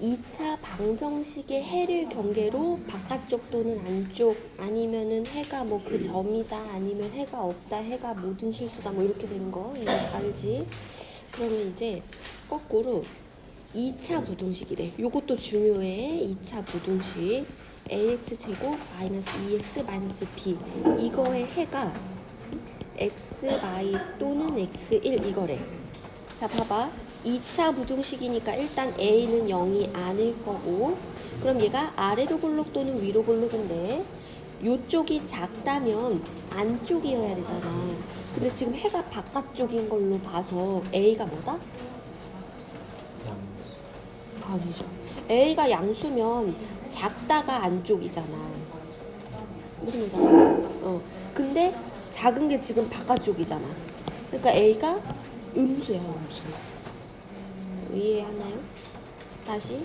2차 방정식의 해를 경계로 바깥쪽 또는 안쪽 아니면은 해가 뭐 그 점이다 아니면 해가 없다 해가 모든 실수다 뭐 이렇게 되는 거 알지? 그러면 이제 거꾸로 2차 부등식이래. 요것도 중요해. 2차 부등식. ax 제곱 마이너스 2x 마이너스 b 이거의 해가 x y 또는 x1 이거래. 자 봐봐. 2차 부등식이니까 일단 a는 0이 아닐 거고 그럼 얘가 아래로 볼록 또는 위로 볼록인데 요쪽이 작다면 안쪽이어야 되잖아. 근데 지금 해가 바깥쪽인 걸로 봐서 a가 뭐다? 아니죠. A가 양수면 작다가 안쪽이잖아. 무슨 알아? 어. 근데 작은 게 지금 바깥쪽이잖아. 그러니까 A가 음수야, 음수. 이해하나요? 다시.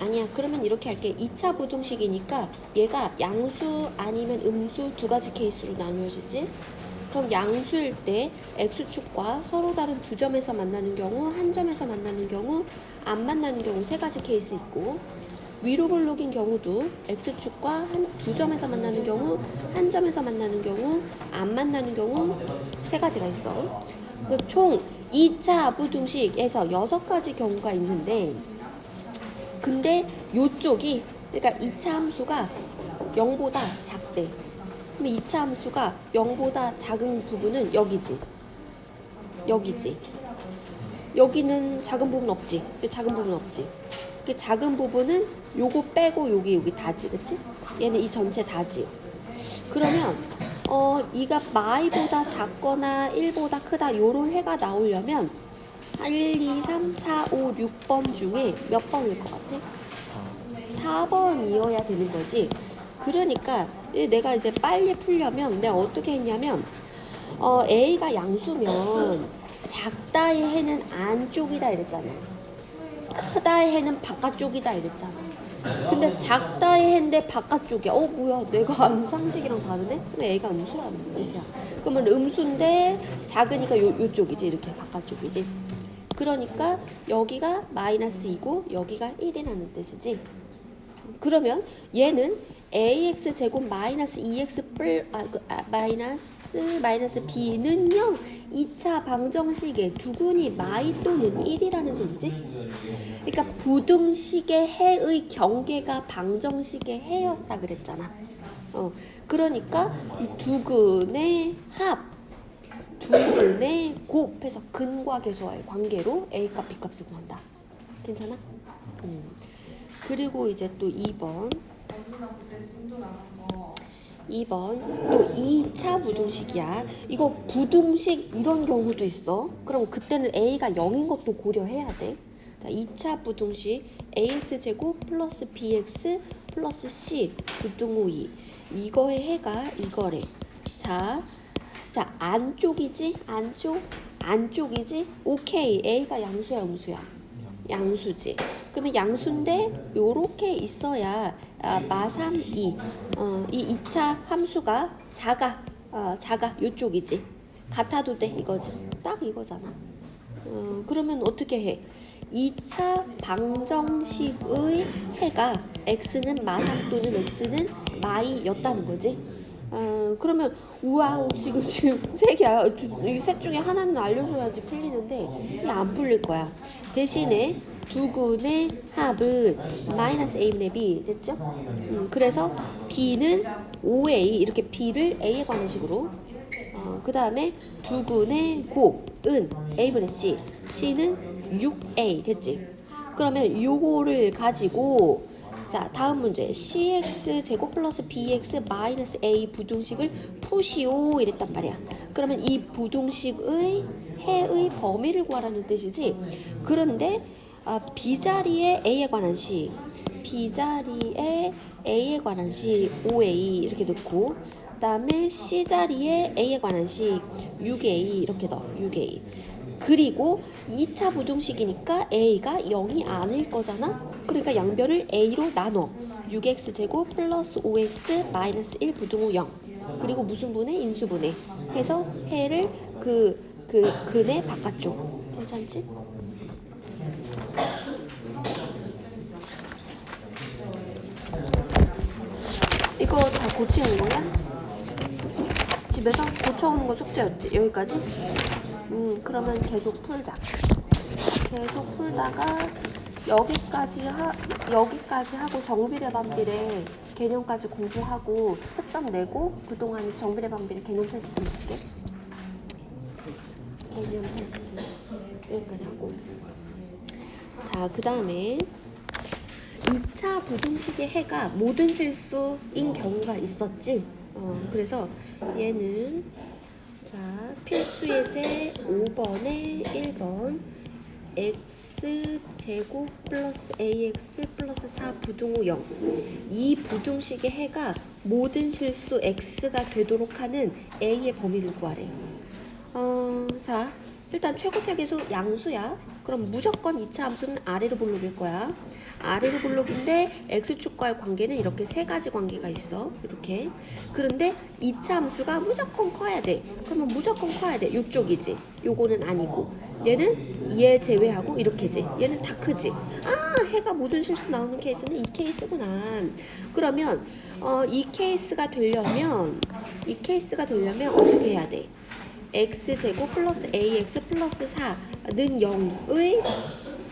아니야. 그러면 이렇게 할게. 2차 부등식이니까 얘가 양수 아니면 음수 두 가지 케이스로 나누어지지? 그럼 양수일 때 x축과 서로 다른 두 점에서 만나는 경우, 한 점에서 만나는 경우, 안 만나는 경우 세 가지 케이스 있고 위로 볼록인 경우도 x축과 한 두 점에서 만나는 경우, 한 점에서 만나는 경우, 안 만나는 경우 세 가지가 있어. 그총 2차 부등식에서 여섯 가지 경우가 있는데 근데 요쪽이 그러니까 2차 함수가 0보다 작대. 그럼 2차 함수가 0보다 작은 부분은 여기지. 여기지. 여기는 작은 부분 없지. 작은 부분 없지. 그 작은 부분은 요거 빼고 여기 여기 다지, 그치? 얘는 이 전체 다지. 그러면 어 이가 마이보다 작거나 1보다 크다 요런 해가 나오려면 1, 2, 3, 4, 5, 6번 중에 몇 번일 것 같아? 4번이어야 되는 거지. 그러니까 이 내가 이제 빨리 풀려면 내가 어떻게 했냐면 어, A가 양수면 작다의 해는 안쪽이다 이랬잖아. 크다의 해는 바깥쪽이다 이랬잖아. 근데 작다의 해인데 바깥쪽이야. 어 뭐야 내가 아는 상식이랑 다르네? 그럼 A가 음수라는 뜻이야. 그러면 음수인데 작으니까 요, 요쪽이지 이렇게 바깥쪽이지. 그러니까 여기가 마이너스 2고 여기가 1이라는 뜻이지. 그러면 얘는 ax 제곱 마이너스 2x 플 아, 그, 아, 마이너스 마이너스 b는요 2차 방정식의 두근이 마이 또는 1이라는 소리지. 그러니까 부등식의 해의 경계가 방정식의 해였다 그랬잖아. 어, 그러니까 이 두근의 합, 두근의 곱해서 근과 계수와의 관계로 a 값, b 값을 구한다. 괜찮아? 음. 그리고 이제 또 2번. 2번 또 2차 부등식이야. 이거 부등식 이런 경우도 있어. 그럼 그때는 a가 0인 것도 고려해야 돼. 자, 2차 부등식 ax 제곱 플러스 bx 플러스 c 부등호 2. 이거의 해가 이거래. 자, 자 안쪽이지? 안쪽? 안쪽이지? 오케이. a가 양수야, 음수야? 양수지. 그러면 양수인데 요렇게 있어야 아, 마삼 2. 어, 이 2차 함수가 작아. 어, 작아. 요쪽이지. 같아도 돼. 이거지. 딱 이거잖아. 어, 그러면 어떻게 해? 2차 방정식의 해가 x는 마삼 또는 x는 마이였다는 거지. 어, 그러면 우와 지금 지금 세 개야. 이 셋 중에 하나는 알려줘야지 풀리는데 이게 안 풀릴 거야. 대신에 두근의 합은 마이너스 a분의 b 됐죠? 음, 그래서 b는 5a 이렇게 b를 a에 관한 식으로 어, 그 다음에 두근의 곱은 a분의 c c는 6a 됐지? 그러면 요거를 가지고 자 다음 문제 cx 제곱 플러스 bx 마이너스 a 부등식을 푸시오 이랬단 말이야 그러면 이 부등식의 해의 범위를 구하라는 뜻이지 그런데 아, b자리에 a에 관한 식 b자리에 a에 관한 식 5a 이렇게 넣고 그 다음에 c자리에 a에 관한 식 6a 이렇게 넣어 6a 그리고 2차 부등식이니까 a가 0이 아닐 거잖아. 그러니까 양변을 a로 나눠. 6x 제곱 플러스 5x 마이너스 1 부등호 0. 그리고 무슨 분해? 인수분해. 해서 해를 그, 그, 근의 바깥쪽. 괜찮지? 이거 다 고치는 거야? 집에서 고쳐오는 거 숙제였지? 여기까지? 음, 그러면 계속 풀자. 계속 풀다가 여기까지 하 여기까지 하고 정비례 반비례 개념까지 공부하고 채점 내고 그동안 정비례 반비례 개념 테스트 볼게. 개념 테스트 여기까지 하고 자 그 다음에 2차 부등식의 해가 모든 실수인 경우가 있었지. 어, 그래서 얘는 자 필수 예제 5번에 1번 x 제곱 플러스 ax 플러스 4 부등 호 0. 이 부등식의 해가 모든 실수 x가 되도록 하는 a의 범위를 구하래. 어, 자, 일단 최고차 계수 양수야. 그럼 무조건 2차 함수는 아래로 볼록일 거야. 아래로 볼록인데 x축과의 관계는 이렇게 세 가지 관계가 있어. 이렇게. 그런데 2차 함수가 무조건 커야 돼. 그러면 무조건 커야 돼. 요쪽이지. 요거는 아니고. 얘는 얘 제외하고 이렇게지. 얘는 다 크지. 아, 해가 모든 실수 나오는 케이스는 이 케이스구나. 그러면 어, 이 케이스가 되려면 이 케이스가 되려면 어떻게 해야 돼? x제곱 플러스 ax 플러스 4는 0의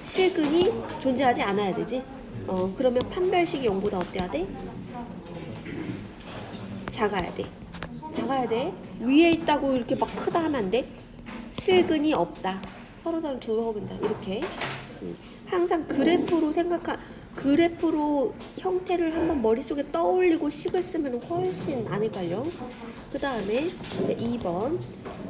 실근이 존재하지 않아야 되지. 어, 그러면 판별식이 0보다 어때야 돼? 작아야 돼. 작아야 돼. 위에 있다고 이렇게 막 크다 하면 안 돼. 실근이 없다. 서로 다른 두 허근다. 이렇게. 음. 항상 그래프로 생각하 그래프로 형태를 한번 머릿속에 떠올리고 식을 쓰면 훨씬 안 헷갈려. 그 다음에 이제 2번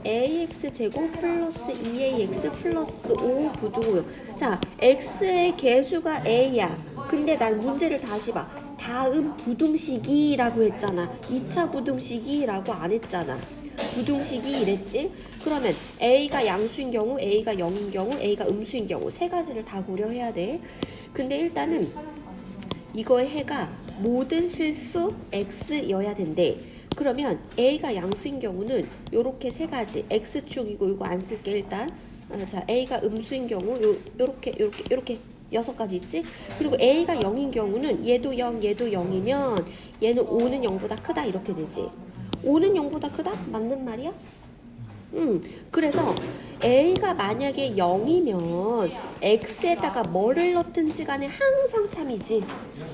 ax 제곱 플러스 2ax 플러스 5 부등호요. 자, x의 개수가 a야. 근데 난 문제를 다시 봐. 다음 부등식이라고 했잖아. 2차 부등식이라고 안 했잖아. 부등식이 이랬지? 그러면 A가 양수인 경우, A가 0인 경우, A가 음수인 경우 세 가지를 다 고려해야 돼. 근데 일단은 이거의 해가 모든 실수 X여야 된대. 그러면 A가 양수인 경우는 요렇게 세 가지 X축이고 이거 안 쓸게 일단. 어, 자 A가 음수인 경우 요 요렇게 요렇게 요렇게 여섯 가지 있지? 그리고 A가 0인 경우는 얘도 0, 얘도 0이면 얘는 5는 0보다 크다 이렇게 되지. 5는 0보다 크다? 맞는 말이야? 음, 그래서 A가 만약에 0이면 X에다가 뭐를 넣든지 간에 항상 참이지.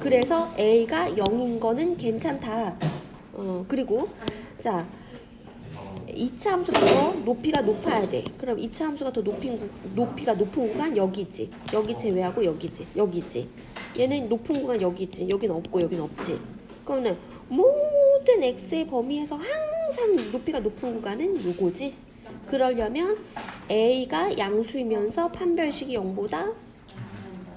그래서 A가 0인 거는 괜찮다. 어, 그리고, 자, 2차 함수부터 높이가 높아야 돼. 그럼 2차 함수가 더 높인 구, 높이가 높은 구간 여기지. 여기 제외하고 여기지. 여기지. 얘는 높은 구간 여기지. 여긴 없고 여긴 없지. 그러면 모든 x의 범위에서 항상 높이가 높은 구간은 요거지. 그러려면 a가 양수이면서 판별식이 0보다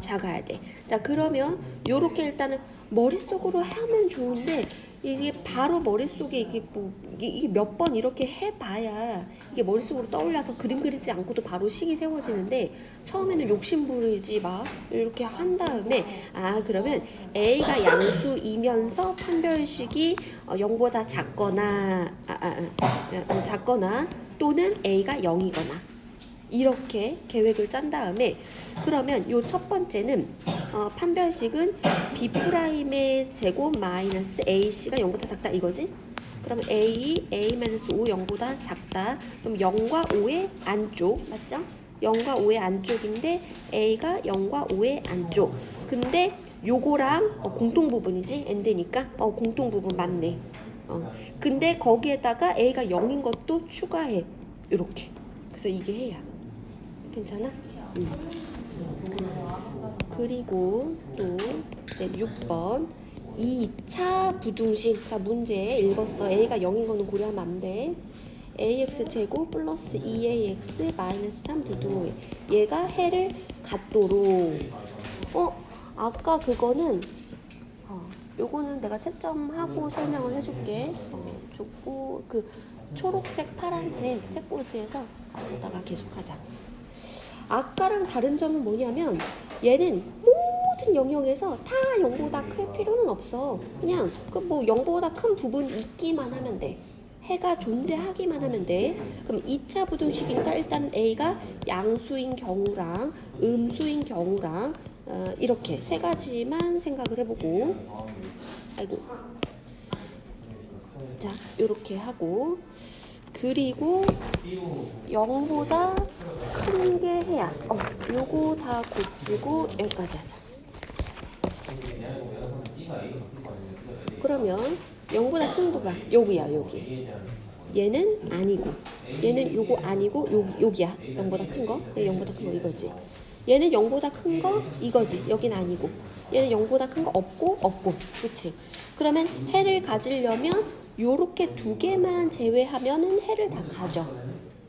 작아야 돼. 자, 그러면 요렇게 일단은 머릿속으로 하면 좋은데 이게 바로 머릿속에 이게 뭐 이게, 몇 번 이렇게 해봐야 이게 머릿속으로 떠올라서 그림 그리지 않고도 바로 식이 세워지는데 처음에는 욕심 부리지 마. 이렇게 한 다음에 아 그러면 A가 양수이면서 판별식이 어, 0보다 작거나 아, 아, 아, 어, 작거나 또는 A가 0이거나 이렇게 계획을 짠 다음에 그러면 요 첫 번째는 어, 판별식은 b 프라임의 제곱 마이너스 ac가 0보다 작다 이거지? 그러면 a a 마이너스 5 0보다 작다. 그럼 0과 5의 안쪽 맞죠? 0과 5의 안쪽인데 a가 0과 5의 안쪽. 근데 요거랑 어, 공통 부분이지 엔드니까 어 공통 부분 맞네. 어 근데 거기에다가 a가 0인 것도 추가해 이렇게. 그래서 이게 해야 괜찮아? 응. 그리고 또 이제 6번. 2차 부등식 자 문제 읽었어. A가 0인 거는 고려하면 안 돼. Ax 제곱 플러스 2ax 마이너스 3 부등호에 얘가 해를 갖도록. 어? 아까 그거는 어 요거는 내가 채점하고 설명을 해줄게. 어 좋고 그 초록색 파란색 책꽂이에서 가져다가 계속하자 아까랑 다른 점은 뭐냐면 얘는 모든 영역에서 다 0보다 클 필요는 없어. 그냥 그 뭐 0보다 큰 부분 있기만 하면 돼. 해가 존재하기만 하면 돼. 그럼 2차 부등식이니까 일단은 A가 양수인 경우랑 음수인 경우랑 어, 이렇게 세 가지만 생각을 해보고 아이고 자, 이렇게 하고 그리고 0보다 큰 게 해야 어, 요거 다 고치고 여기까지 하자. 그러면 0보다 큰 거 봐. 여기야, 여기. 얘는 아니고 얘는 요거 아니고 여기 여기야 0보다 큰 거. 얘 0보다 큰 거 이거지. 얘는 0보다 큰 거 이거지. 여긴 아니고. 얘는 0보다 큰 거 없고 없고. 그렇지? 그러면 해를 가지려면 요렇게 두 개만 제외하면은 해를 다 가져.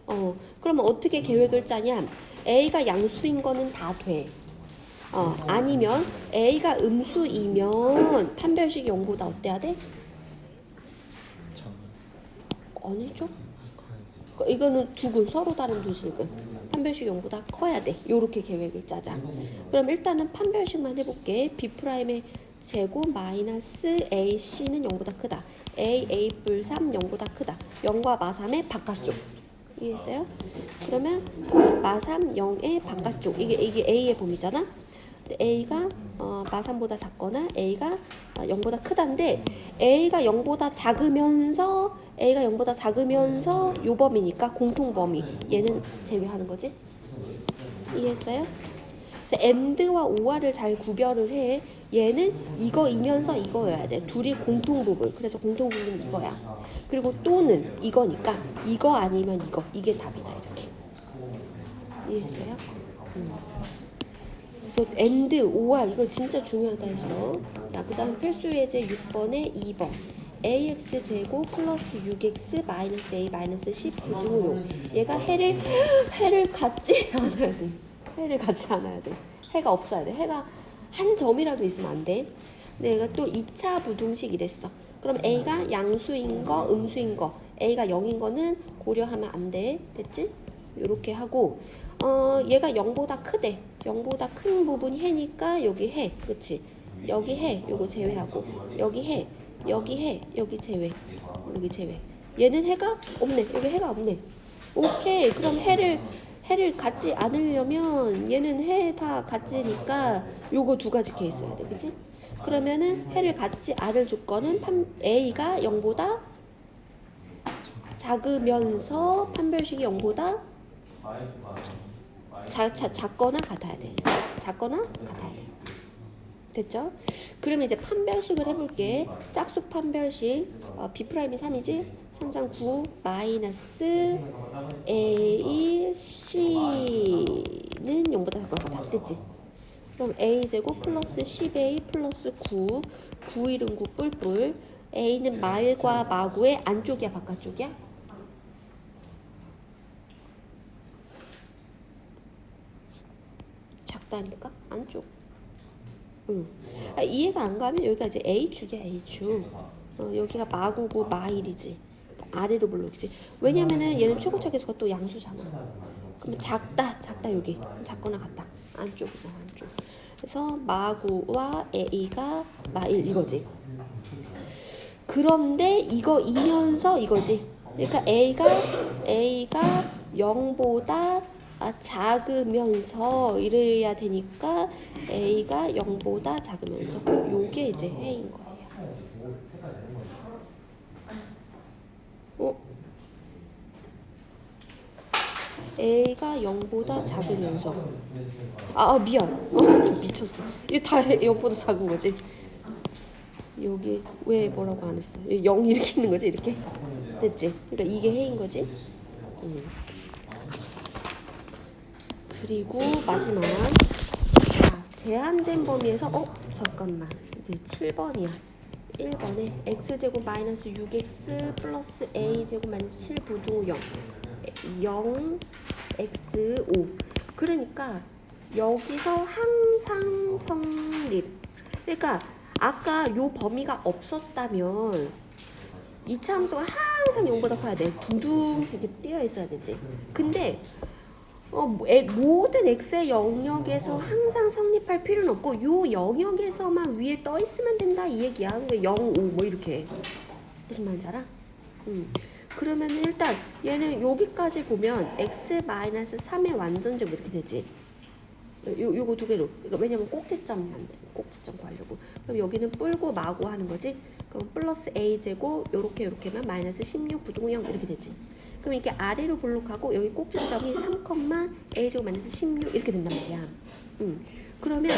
어. 그러면 어떻게 계획을 짜냐? A가 양수인 거는 다 돼. 어, 아니면 A가 음수이면 판별식이 0보다 어때야 돼? 아니죠? 그 이거는 두근 서로 다른 두 실근 판별식 0보다 커야 돼. 요렇게 계획을 짜자. 그럼 일단은 판별식만 해볼게. B 프라임의 제곱 마이너스 AC는 0보다 크다. A, A 뿔 3, 0보다 크다. 0과 마3의 바깥쪽. 이해했어요? 그러면 마3, 0의 바깥쪽. 이게, 이게 A의 범위잖아? A가 어, 마3보다 작거나 A가 어, 0보다 크다인데 A가 0보다 작으면서 A가 0보다 작으면서 요 범위니까 공통 범위 얘는 제외하는 거지 이해했어요? 그래서 AND와 OR을 잘 구별을 해 얘는 이거이면서 이거여야 돼 둘이 공통 부분 그래서 공통 부분은 이거야 그리고 또는 이거니까 이거 아니면 이거 이게 답이다 이렇게 이해했어요? 음. 그래서 and, or 이거 진짜 중요하다 했어. 자, 그다음 필수 예제 6번에 2번. ax 제곱 플러스 6x 마이너스 a 마이너스 10 부등호 얘가 해를 해를 갖지 않아야 돼. 해를 갖지 않아야 돼. 해가 없어야 돼. 해가 한 점이라도 있으면 안 돼. 얘가 또 2차 부등식 이랬어. 그럼 a가 양수인 거, 음수인 거, a가 0인 거는 고려하면 안 돼. 됐지? 이렇게 하고 어 얘가 0보다 크대. 0보다 큰 부분이 해니까 여기 해. 그치? 여기 해. 요거 제외하고. 여기 해. 여기 해. 여기 제외. 여기 제외. 얘는 해가 없네. 여기 해가 없네. 오케이. 그럼 해를 해를 갖지 않으려면 얘는 해 다 갖지니까 요거 두 가지 케이스 있어야 돼. 그치? 그러면은 해를 갖지 않을 조건은 판, A가 0보다 작으면서 판별식이 0보다 자, 자, 작거나 같아야 돼. 작거나 같아야 돼. 됐죠? 그러면 이제 판별식을 해볼게. 짝수 판별식. 어, B 프라임이 3이지? 3, 3, 9 마이너스 A, C는 0보다 작거나 같아. 됐지? 그럼 A 제곱 플러스 10A 플러스 9 9 1은 9 뿔뿔 A는 말과 마구의 안쪽이야 바깥쪽이야? 작다니까 안쪽. 응. 아, 이해가 안 가면 여기가 이제 A 축이야 A 축. 어, 여기가 마구고 마일이지. 아래로 블록이지. 왜냐면은 얘는 최고차 계수가 또 양수잖아. 그러면 작다 작다 여기 그럼 작거나 같다 안쪽이잖아 안쪽. 그래서 마구와 A가 마일 이거지. 그런데 이거 이면서 이거지. 그러니까 A가 A가 0보다 아, 작으면서 이래야 되니까 A가 0보다 작으면서 요게 이제 해인 거예요. 어? A가 0보다 작으면서. 아, 아 미안. 어, 미쳤어. 이게 다 0보다 작은 거지? 여기 왜 뭐라고 안 했어? 0 이렇게 있는 거지 이렇게? 됐지? 그러니까 이게 해인 거지? 음. 그리고 마지막. 자, 제한된 범위에서 어 잠깐만. 이제 7번이야. 1번에 x제곱 마이너스 6x 플러스 a제곱 마이너스 7 부등호 0 0 x 5 그러니까 여기서 항상 성립. 그러니까 아까 요 범위가 없었다면 이차 함수가 항상 0보다 커야 돼. 두둥 이렇게 뛰어 있어야 되지. 근데 어, 뭐, 에- 모든 x의 영역에서 항상 성립할 필요는 없고 요 영역에서만 위에 떠 있으면 된다 이 얘기야. 그러니까 0, 5 뭐 이렇게 무슨 말인지 알아? 음. 그러면 일단 얘는 여기까지 보면 x 마이너스 3의 완전제곱 이렇게 되지. 요 요거 두 개로. 그러니까 왜냐면 안 돼. 꼭지점 구하려고. 그럼 여기는 뿔고 마고 하는 거지. 그럼 플러스 a 제곱 요렇게 요렇게면 마이너스 16 부동 0 이렇게 되지. 그럼 이렇게 아래로 볼록하고 여기 꼭지점이 3, a 제곱 마이너스 16 이렇게 된단 말이야. 음. 그러면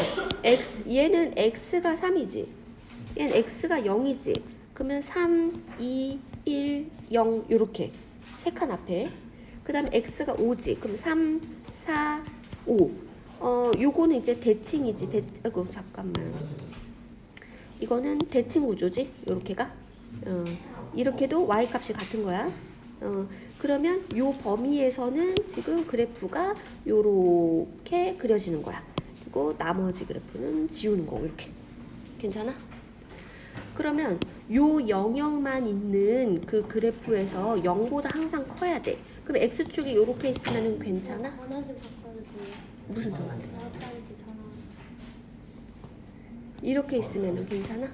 x 얘는 x가 3이지. 얘는 x가 0이지. 그러면 3, 2, 1, 0 요렇게 세 칸 앞에. 그다음에 x가 5지. 그럼 3, 4, 5. 어, 요거는 이제 대칭이지. 대, 아이고 잠깐만. 이거는 대칭 구조지. 요렇게가. 어, 이렇게도 y 값이 같은 거야. 어, 그러면 요 범위에서는 지금 그래프가 요렇게 그려지는 거야. 그리고 나머지 그래프는 지우는 거고 이렇게. 괜찮아? 그러면 요 영역만 있는 그 그래프에서 0보다 항상 커야 돼. 그럼 x축이 요렇게 있으면 괜찮아? 무슨 전화. 이렇게 있으면 괜찮아?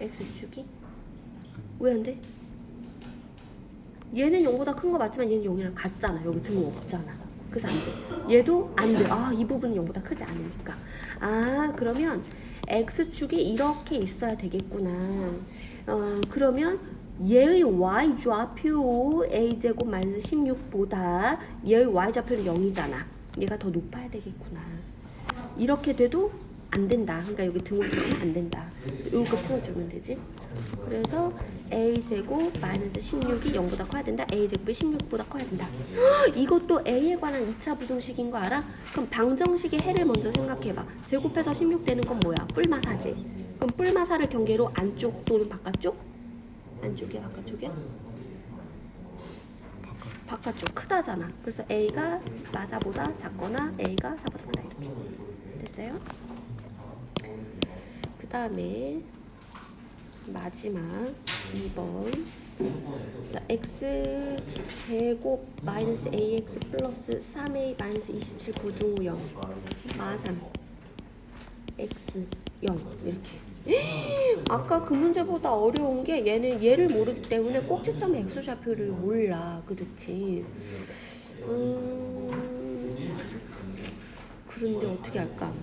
x축이? 왜 안 돼? 얘는 0보다 큰 거 맞지만 얘는 0이랑 같잖아. 여기 등호 없잖아. 그래서 안 돼. 얘도 안 돼. 아, 이 부분은 0보다 크지 않으니까. 아, 그러면 x축이 이렇게 있어야 되겠구나. 어, 그러면 얘의 y 좌표 a제곱 마이너스 16보다 얘의 y 좌표는 0이잖아. 얘가 더 높아야 되겠구나. 이렇게 돼도 안 된다. 그러니까 여기 등호를 두면 안 된다. 이렇게 풀어주면 되지. 그래서 a 제곱 마이너스 16이 0보다 커야 된다. a 제곱이 16보다 커야 된다. 헉, 이것도 a에 관한 2차 부등식인 거 알아? 그럼 방정식의 해를 먼저 생각해봐. 제곱해서 16 되는 건 뭐야? 뿔마사지. 그럼 뿔마사를 경계로 안쪽 또는 바깥쪽? 안쪽이야, 바깥쪽이야? 바깥쪽 크다잖아. 그래서 a가 마사보다 작거나 a가 4보다 크다 이렇게. 됐어요? 그 다음에 마지막 2번. 자 x 제곱 마이너스 ax 플러스 3a 마이너스 27 부등호 0 마삼. x 0 이렇게. 아까 그 문제보다 어려운 게 얘는 얘를 모르기 때문에 꼭지점의 x좌표를 몰라. 그렇지. 음 그런데 어떻게 할까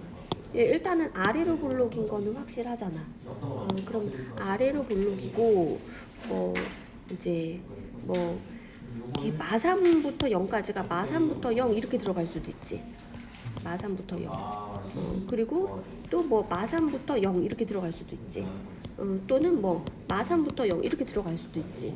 예, 일단은 아래로 볼록인 거는 확실하잖아. 어, 그럼 아래로 볼록이고 뭐 이제 뭐 이렇게 마삼부터 0까지가 마삼부터 0 이렇게 들어갈 수도 있지. 마삼부터 0. 어, 그리고 또 뭐 마삼부터 0 이렇게 들어갈 수도 있지. 어, 또는 뭐 마삼부터 0 이렇게 들어갈 수도 있지.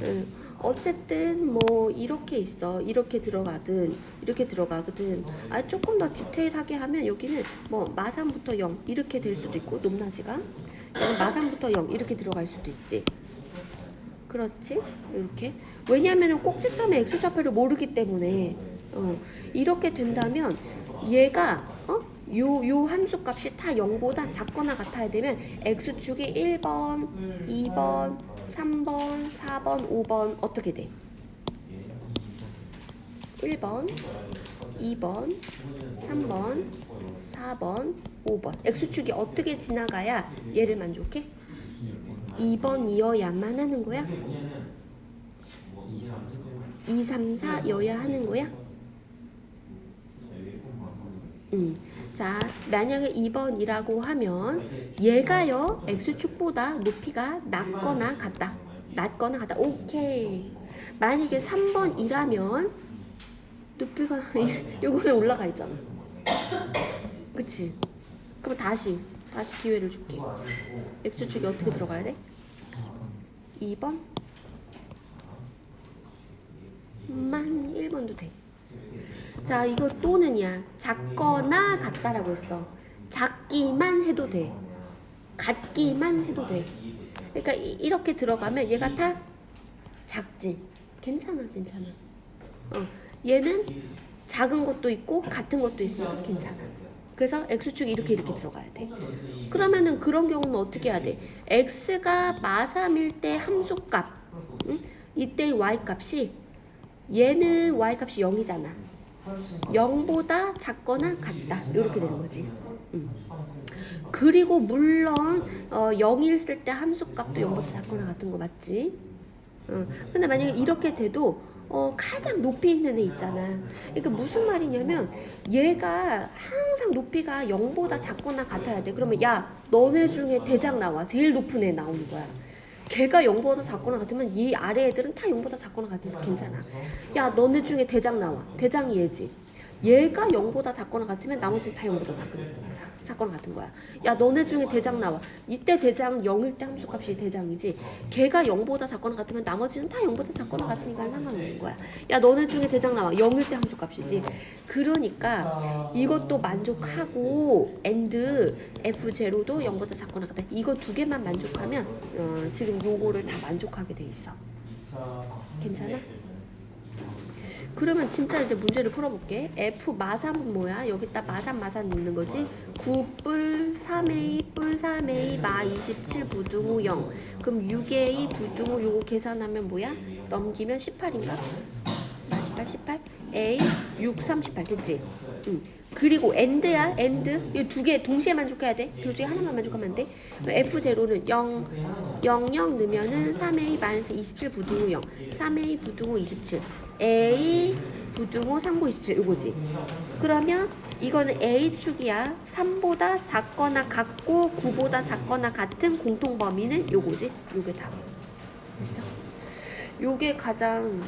어, 어쨌든 뭐 이렇게 있어 이렇게 들어가든 이렇게 들어가거든 아 조금 더 디테일하게 하면 여기는 뭐 마삼부터 0 이렇게 될 수도 있고 높낮이가? 여기 마삼부터 0 이렇게 들어갈 수도 있지. 그렇지? 이렇게. 왜냐하면 꼭지점의 x좌표를 모르기 때문에 어, 이렇게 된다면 얘가 어? 요, 요 함수 값이 다 0보다 작거나 같아야 되면 x축이 1번, 2번, 3번, 4번, 5번 어떻게 돼? 1번, 2번, 3번, 4번, 5번 x축이 어떻게 지나가야 얘를 만족해? 2번이어야만 하는 거야? 2, 3, 4여야 하는 거야? 음. 자, 만약에 2번이라고 하면 얘가요 x축보다 높이가 낮거나 같다. 낮거나 같다. 오케이. 만약에 3번이라면 높이가 요거는 올라가 있잖아. 그치? 그럼 다시 다시 기회를 줄게. x축이 어떻게 들어가야 돼? 2번? 만 1번도 돼. 자, 이거 또는이야. 작거나 같다라고 했어. 작기만 해도 돼. 같기만 해도 돼. 그러니까 이- 이렇게 들어가면 얘가 다 작지. 괜찮아, 괜찮아. 어, 얘는 작은 것도 있고 같은 것도 있어. 괜찮아. 그래서 x축이 이렇게 이렇게 들어가야 돼. 그러면은 그런 경우는 어떻게 해야 돼? x가 마삼일 때 함수값, 응? 이때 y 값이 얘는 y 값이 0이잖아. 0보다 작거나 같다. 이렇게 되는 거지. 음. 그리고 물론 어, 0일 쓸 때 함수값도 0보다 작거나 같은 거 맞지? 어, 근데 만약에 이렇게 돼도 어, 가장 높이 있는 애 있잖아. 그러니까 무슨 말이냐면 얘가 항상 높이가 0보다 작거나 같아야 돼. 그러면 야 너네 중에 대장 나와. 제일 높은 애 나오는 거야. 걔가 0보다 작거나 같으면 이 아래 애들은 다 0보다 작거나 같으면 괜찮아. 야 너네 중에 대장 나와. 대장이 얘지. 얘가 0보다 작거나 같으면 나머지는 다 0보다 작거나, 작거나 같은 거야. 야 너네 중에 대장 나와. 이때 대장 0일 때 함수값이 대장이지. 걔가 0보다 작거나 같으면 나머지는 다 0보다 작거나 같으니까 상관없는 거야. 야 너네 중에 대장 나와. 0일 때 함수값이지. 그러니까 이것도 만족하고 and f0도 0보다 작거나 같다. 이거 두 개만 만족하면 어, 지금 요거를 다 만족하게 돼 있어. 괜찮아? 그러면 진짜 이제 문제를 풀어볼게. F 마삼은 뭐야? 여기다 마삼 마삼 넣는 거지? 9뿔 3A 뿔 3A 마 27 부등호 0. 그럼 6A 부등호 요거 계산하면 뭐야? 넘기면 18인가? 마 18, 18. A 6, 38 됐지? 응. 그리고 AND야 AND 이두 개 동시에 만족해야 돼. 둘 중에 하나만 만족하면 안 돼. F0는 0, 0, 0 넣으면은 3A 마이너스 27 부등호 0. 3A 부등호 27. A 부등호 3고 27 이거지. 그러면 이거는 A축이야. 3보다 작거나 같고 9보다 작거나 같은 공통 범위는 요거지. 요게 다. 됐어? 요게 가장